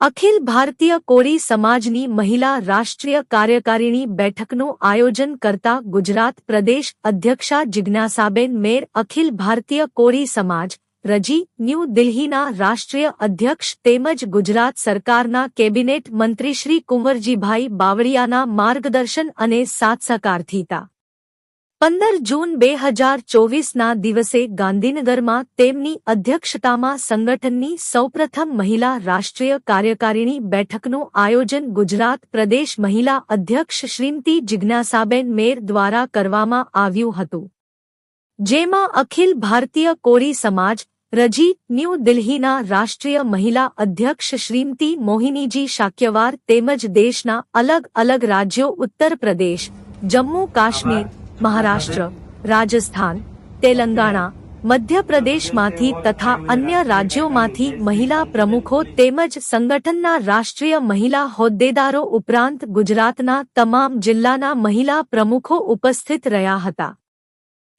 અખિલ ભારતીય કોળી સમાજની મહિલા રાષ્ટ્રીય કાર્યકારિણી બેઠકનું આયોજન કરતા ગુજરાત પ્રદેશ અધ્યક્ષા જિજ્ઞાસાબેન મેર, અખિલ ભારતીય કોળી સમાજ, રજી, ન્યૂ દિલ્હીના રાષ્ટ્રીય અધ્યક્ષ તેમજ ગુજરાત સરકારના કેબિનેટ મંત્રી શ્રી કુંવરજીભાઈ બાવળિયાના માર્ગદર્શન અને સાથસહકારથી તા. પંદર જૂન બે હજાર ચોવીસના દિવસે ગાંધીનગરમાં તેમની અધ્યક્ષતામાં સંગઠનની સૌપ્રથમ મહિલા રાષ્ટ્રીય કાર્યકારિણી બેઠકનું આયોજન ગુજરાત પ્રદેશ મહિલા અધ્યક્ષ શ્રીમતી જિજ્ઞાસાબેન મેર દ્વારા કરવામાં આવ્યું હતું. જેમાં અખિલ ભારતીય કોળી સમાજ, રજી, ન્યૂ દિલ્હીના રાષ્ટ્રીય મહિલા અધ્યક્ષ શ્રીમતી મોહિનીજી શાક્યવાર તેમજ દેશના અલગ અલગ રાજ્યો ઉત્તર પ્રદેશ, જમ્મુ કાશ્મીર મહારાષ્ટ્ર, રાજસ્થાન, તેલંગાણા, મધ્યપ્રદેશમાંથી તથા અન્ય રાજ્યોમાંથી મહિલા પ્રમુખો તેમજ સંગઠનના રાષ્ટ્રીય મહિલા હોદ્દેદારો ઉપરાંત ગુજરાતના તમામ જિલ્લાના મહિલા પ્રમુખો ઉપસ્થિત રહ્યા હતા.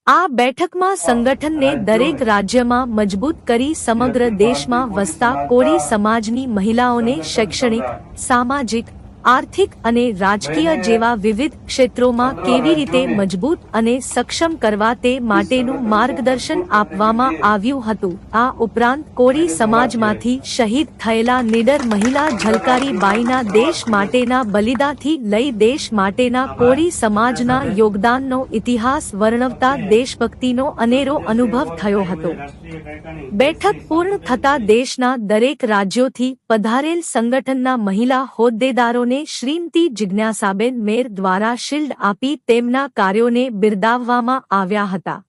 આ બેઠકમાં સંગઠનને દરેક રાજ્યમાં મજબૂત કરી સમગ્ર દેશમાં વસતા કોળી સમાજની મહિલાઓને શૈક્ષણિક, સામાજિક આર્થિક અને રાજકીય જેવા વિવિધ ક્ષેત્રોમાં કેવી રીતે મજબૂત અને સક્ષમ કરવા તે માટેનું માર્ગદર્શન આપવામાં આવ્યું હતું. આ ઉપરાંત કોળી સમાજમાંથી શહીદ થયેલા નિડર મહિલા ઝલકારી બાઈના દેશ માટેના બલિદાથી લઈ દેશ માટેના કોળી સમાજના યોગદાનનો ઇતિહાસ વર્ણવતા દેશભક્તિનો અનેરો અનુભવ થયો હતો. બેઠક પૂર્ણ થતા દેશના દરેક રાજ્યોથી પધારેલ સંગઠનના મહિલા હોદ્દેદારોને શ્રીમતી જિજ્ઞાસાબેન મેર દ્વારા શિલ્ડ આપી તેમના કાર્યોને બિરદાવવામાં આવ્યા હતા.